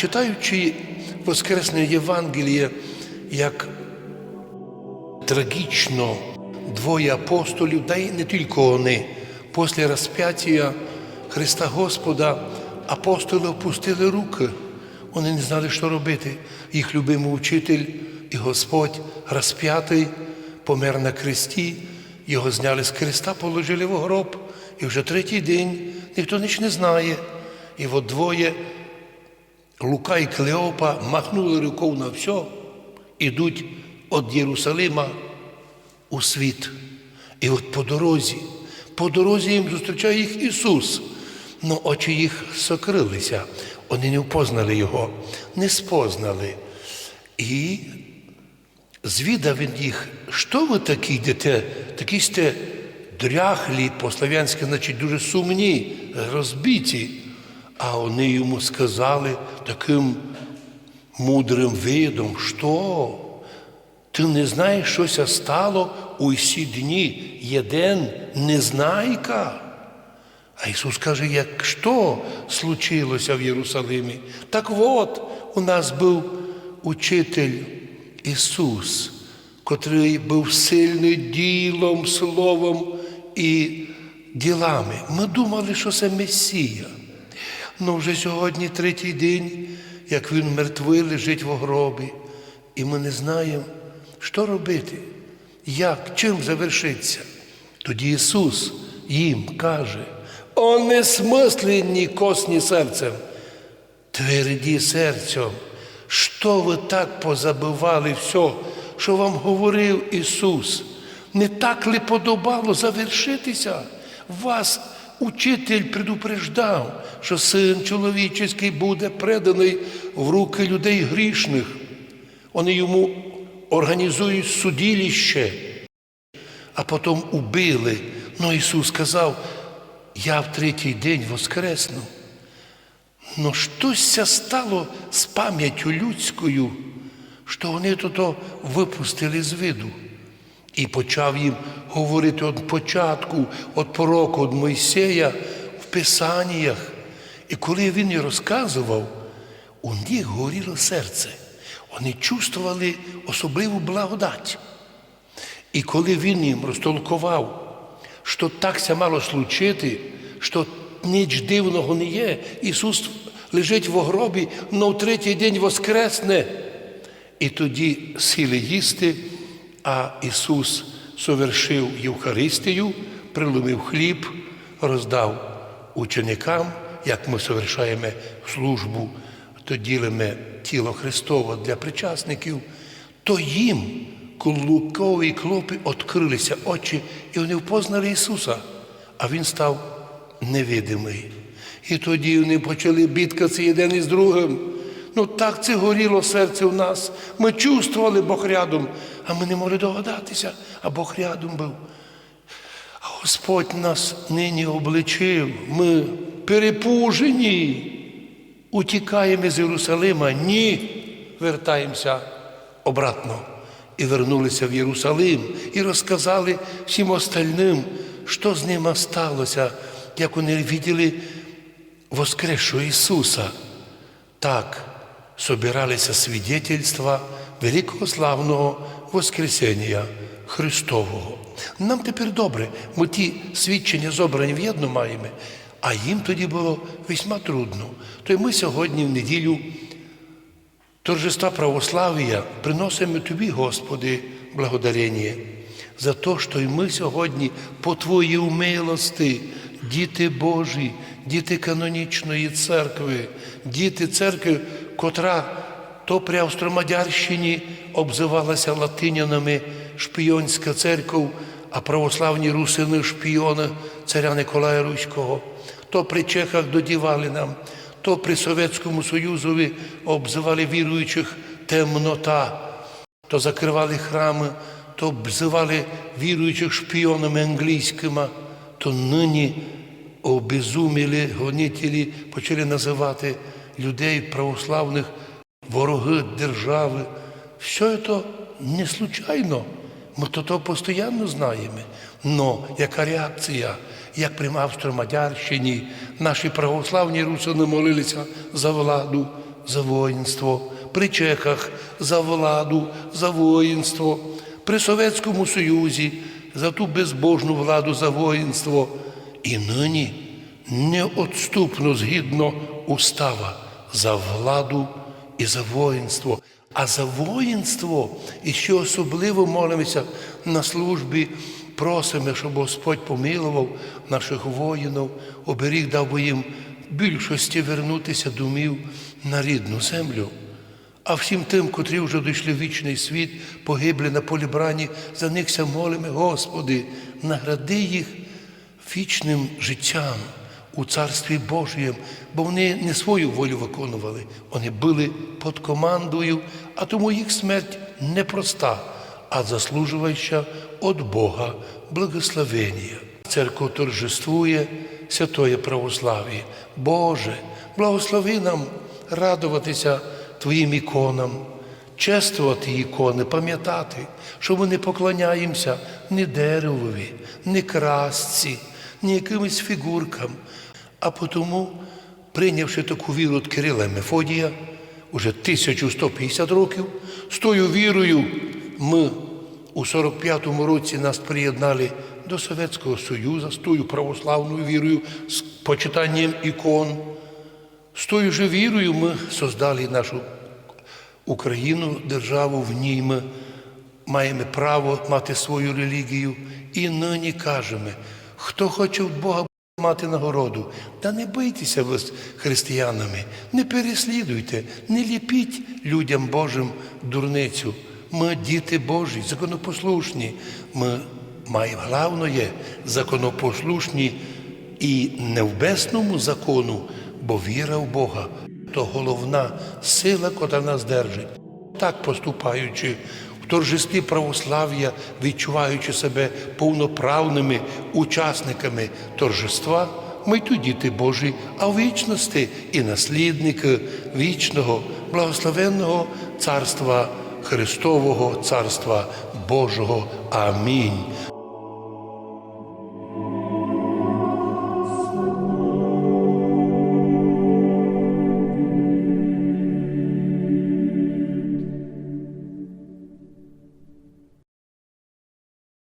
Читаючи Воскресне Євангеліє, як трагічно двоє апостолів, да й не тільки вони, після розп'яття Христа Господа апостоли опустили руки. Вони не знали, що робити. Їх любимий учитель і Господь розп'ятий, помер на кресті, його зняли з креста, положили в гроб, і вже третій день ніхто ніч не знає. І от двоє Лука і Клеопа махнули рукою на все, ідуть від Єрусалима у світ. І от по дорозі, по дорозі їм зустрічає їх Ісус. Но очі їх сокрилися, вони не впознали Його, не спознали. І звідав він їх, що ви такі йдете, такі сте дряхлі, по-слав'янськи, значить, дуже сумні, розбиті. А вони йому сказали таким мудрим видом, що ти не знаєш, щося стало у всі дні, єден незнайка. А Ісус каже, як що случилося в Єрусалимі? Так от у нас був учитель Ісус, котрий був сильний ділом, словом і ділами. Ми думали, що це Месія. Ну вже сьогодні третій день, як він мертвий лежить в гробі, і ми не знаємо, що робити, як, чим завершиться. Тоді Ісус їм каже, о несмислені косні серцем, тверді серцем, що ви так позабивали все, що вам говорив Ісус? Не так ли подобало завершитися? Вас учитель предупреждав, що син чоловічий буде преданий в руки людей грішних. Вони йому організують судилище, а потім убили. Ну Ісус сказав, я в третій день воскресну. Но щось стало з пам'яттю людською, що вони то випустили з виду. І почав їм говорити від початку, від пороку, від Мойсея в Писаннях. І коли він їй розказував, у них горіло серце. Вони чувствували особливу благодать. І коли він їм розтолкував, що такся мало случити, що ніч дивного не є, Ісус лежить в гробі, но в третій день воскресне. І тоді сіли їсти, а Ісус совершив Євхаристію, приломив хліб, роздав ученикам, як ми совершаємо службу, то ділимо тіло Христове для причасників, то їм Лукові клопи відкрилися очі, і вони впознали Ісуса, а Він став невидимий. І тоді вони почали бідкатися один із другим. Ну так це горіло серце в нас. Ми чувствували Бог рядом, а ми не могли догадатися, а Бог рядом був. А Господь нас нині обличив. Ми перепужені, утікаємо з Єрусалима. Ні, вертаємося обратно. І вернулися в Єрусалим і розказали всім остальним, що з ними сталося, як вони виділи воскресшого Ісуса. Так собиралися свідетельства великого славного Воскресення Христового. Нам тепер добре, ми ті свідчення зобрані в єдно маємо, а їм тоді було весьма трудно. То й ми сьогодні в неділю торжества православ'я приносимо тобі, Господи, благодарення за те, що і ми сьогодні по Твоїй милости, діти Божі, діти канонічної церкви, діти церкви, котра то при Австромадярщині обзивалася латинянами шпійонська церков, а православні русини шпіони царя Николая Руського, то при Чехах додівали нам, то при Совєтському Союзові обзивали віруючих темнота, то закривали храми, то обзивали віруючих шпіонами англійськими, то нині обезумілі гонителі почали називати людей православних вороги держави. Все це не случайно. Ми то то постійно знаємо. Но яка реакція, як при Австро-Мадярщині, наші православні русини молилися за владу, за воїнство, при чехах за владу, за воїнство, при Совєтському Союзі за ту безбожну владу за воїнство. І нині неотступно згідно устава за владу і за воїнство. А за воїнство, і що особливо молимося на службі, просимо, щоб Господь помилував наших воїнів, оберіг дав би їм більшості вернутися домів на рідну землю. А всім тим, котрі вже дійшли в вічний світ, погибли на полі брані, за нихся молимо, Господи, награди їх вічним життям у Царстві Божієм, бо вони не свою волю виконували, вони були під командою, а тому їх смерть непроста, а заслужуюча від Бога благословення. Церква торжествує святоє православ'я. Боже, благослови нам радуватися Твоїм іконам, чествувати ікони, пам'ятати, що ми не поклоняємося ні деревові, ні красці, ні якимось фігуркам, а тому, прийнявши таку віру від Кирила Мефодія, уже 1150 років, з тою вірою ми у 45-му році нас приєднали до Совєтського Союзу з тою православною вірою, з почитанням ікон. З тою же вірою ми создали нашу Україну, державу, в ній ми маємо право мати свою релігію. І нині кажемо, хто хоче від Бога мати нагороду, та не бийтеся ви з християнами, не переслідуйте, не ліпіть людям Божим дурницю. Ми діти Божі, законопослушні. Ми маємо головне законопослушні і не в безсному закону, бо віра в Бога то головна сила, котра нас держить. Так поступаючи в торжестві православ'я, відчуваючи себе повноправними учасниками торжества, ми тут діти Божі, а в вічності і наслідники вічного, благословенного царства Христового, царства Божого. Амінь.